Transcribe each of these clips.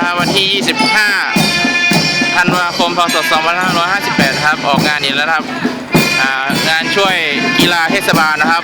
นะครับวันที่ 25 ธันวาคม พศ 2558นะครับ ออกงานนี้แล้วครับอ่างานช่วยกีฬาเทศบาลนะครับ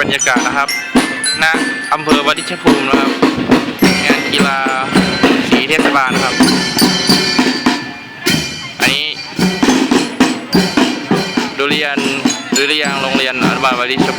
บรรยากาศนะครับณอำเภอวาริชภูมินะครับ งานกีฬาสีเทศบาลนะครับ อันนี้ดุเรียนดุเรียางโรงเรียนอนุบาลวัดิชภูมิ